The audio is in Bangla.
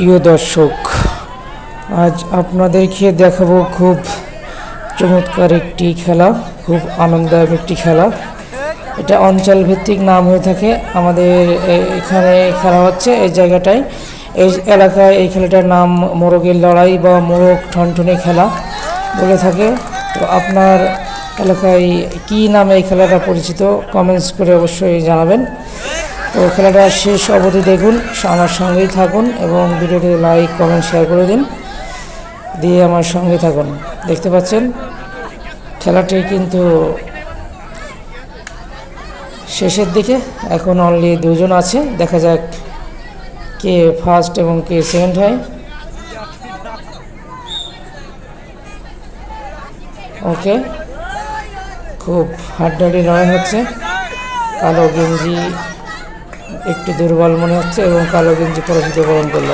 প্রিয় দর্শক, আজ আপনাদেরকে দেখাবো খুব চমৎকার একটি খেলা, খুব আনন্দদায়ক একটি খেলা। এটা অঞ্চল ভিত্তিক নাম হয়ে থাকে। আমাদের এখানে খেলা হচ্ছে এই জায়গাটায়। এই এলাকায় এই খেলাটার নাম মোরগের লড়াই বা মোরগ ঠনঠনে খেলা বলে থাকে। তো আপনার এলাকায় কী নামে এই খেলাটা পরিচিত, কমেন্টস করে অবশ্যই জানাবেন। তো খেলাটা শেষ অবধি দেখুন, আমার সঙ্গেই থাকুন এবং ভিডিওটি লাইক কমেন্ট শেয়ার করে দিন, দিয়ে আমার সঙ্গে থাকুন। দেখতে পাচ্ছেন, খেলাটি কিন্তু শেষের দিকে, এখন অনলি দুজন আছে। দেখা যাক কে ফার্স্ট এবং কে সেকেন্ড হয়। ওকে খুব হাড্ডাহাড্ডি লড়াই হচ্ছে। কালো গেঞ্জি একটু দুর্বল মনে হচ্ছে এবং কালো গেঞ্জি পরাজিত বরণ করল।